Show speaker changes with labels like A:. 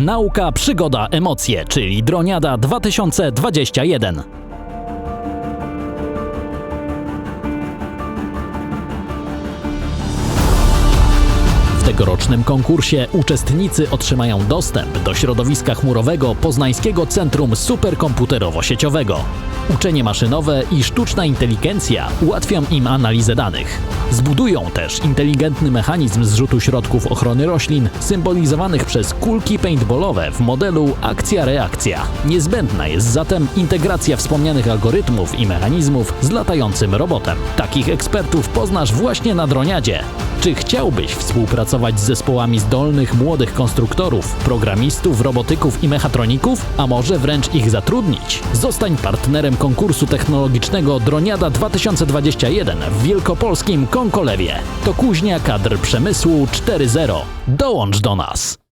A: Nauka, przygoda, emocje, czyli Droniada 2021. W tegorocznym konkursie uczestnicy otrzymają dostęp do środowiska chmurowego Poznańskiego Centrum Superkomputerowo-Sieciowego. Uczenie maszynowe i sztuczna inteligencja ułatwią im analizę danych. Zbudują też inteligentny mechanizm zrzutu środków ochrony roślin, symbolizowanych przez kulki paintballowe w modelu akcja-reakcja. Niezbędna jest zatem integracja wspomnianych algorytmów i mechanizmów z latającym robotem. Takich ekspertów poznasz właśnie na Droniadzie. Czy chciałbyś współpracować z zespołami zdolnych młodych konstruktorów, programistów, robotyków i mechatroników, a może wręcz ich zatrudnić? Zostań partnerem konkursu technologicznego Droniada 2021 w wielkopolskim Konkolewie. To kuźnia kadr przemysłu 4.0. Dołącz do nas!